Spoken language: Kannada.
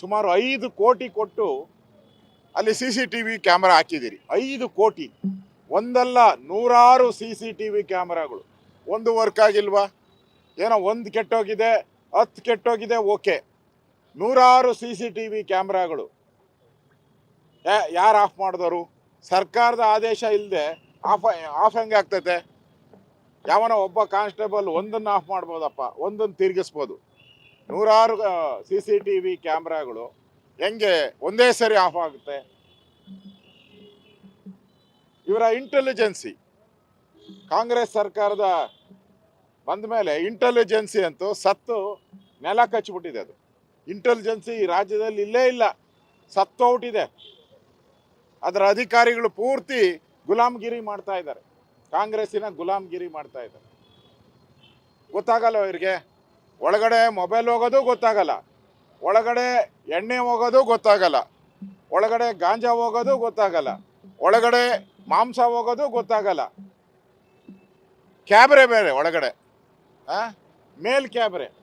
ಸುಮಾರು ಐದು ಕೋಟಿ ಕೊಟ್ಟು ಅಲ್ಲಿ C C T V camera ಹಾಕಿದ್ದೀರಿ. ಐದು ಕೋಟಿ. ಒಂದಲ್ಲ ನೂರಾರು ಸಿ ಸಿ ಟಿ ವಿ ಕ್ಯಾಮ್ರಾಗಳು. ಒಂದು ವರ್ಕ್ ಆಗಿಲ್ವಾ? ಏನೋ ಒಂದು ಕೆಟ್ಟೋಗಿದೆ, ಹತ್ತು ಕೆಟ್ಟೋಗಿದೆ, ಓಕೆ. ನೂರಾರು ಸಿ ಸಿ ಟಿ ವಿ ಕ್ಯಾಮ್ರಾಗಳು. ಯಾರು ಆಫ್ ಮಾಡಿದವರು? ಸರ್ಕಾರದ ಆದೇಶ ಇಲ್ಲದೆ ಆಫ್ ಆಫ್ ಹೆಂಗೆ ಆಗ್ತೈತೆ? ಯಾವನೋ ಒಬ್ಬ ಕಾನ್ಸ್ಟೇಬಲ್ ಒಂದನ್ನು ಆಫ್ ಮಾಡ್ಬೋದಪ್ಪ, ಒಂದನ್ನು ತಿರುಗಿಸ್ಬೋದು. ನೂರಾರು ಸಿ ಸಿ ಟಿ ವಿ ಕ್ಯಾಮ್ರಾಗಳು ಹೆಂಗೆ ಒಂದೇ ಸರಿ ಆಫ್ ಆಗುತ್ತೆ? ಇವರ ಇಂಟೆಲಿಜೆನ್ಸಿ. ಕಾಂಗ್ರೆಸ್ ಸರ್ಕಾರದ ಬಂದ ಮೇಲೆ ಇಂಟೆಲಿಜೆನ್ಸಿ ಅಂತೂ ಸತ್ತು ನೆಲ ಕಚ್ಚಿಬಿಟ್ಟಿದೆ ಅದು. ಇಂಟೆಲಿಜೆನ್ಸಿ ಈ ರಾಜ್ಯದಲ್ಲಿ ಇಲ್ಲೇ ಇಲ್ಲ ಸತ್ತೋಗ್ಬಿಟ್ಟಿದೆ ಅದರ ಅಧಿಕಾರಿಗಳು ಪೂರ್ತಿ ಗುಲಾಮ್ಗಿರಿ ಮಾಡ್ತಾ ಇದ್ದಾರೆ. ಕಾಂಗ್ರೆಸ್ಸಿನ ಗುಲಾಮ್ಗಿರಿ ಮಾಡ್ತಾ ಇದ್ದಾರೆ. ಗೊತ್ತಾಗಲ್ಲ ಇವರಿಗೆ? ಒಳಗಡೆ ಮೊಬೈಲ್ ಹೋಗೋದು ಗೊತ್ತಾಗಲ್ಲ. ಒಳಗಡೆ ಎಣ್ಣೆ ಹೋಗೋದು ಗೊತ್ತಾಗಲ್ಲ. ಒಳಗಡೆ ಗಾಂಜಾ ಹೋಗೋದು ಗೊತ್ತಾಗಲ್ಲ. ಒಳಗಡೆ ಮಾಂಸ ಹೋಗೋದು ಗೊತ್ತಾಗಲ್ಲ. ಕ್ಯಾಬ್ರೆ ಬೇರೆ ಒಳಗಡೆ. ಮೇಲ್ ಕ್ಯಾಬ್ರೆ.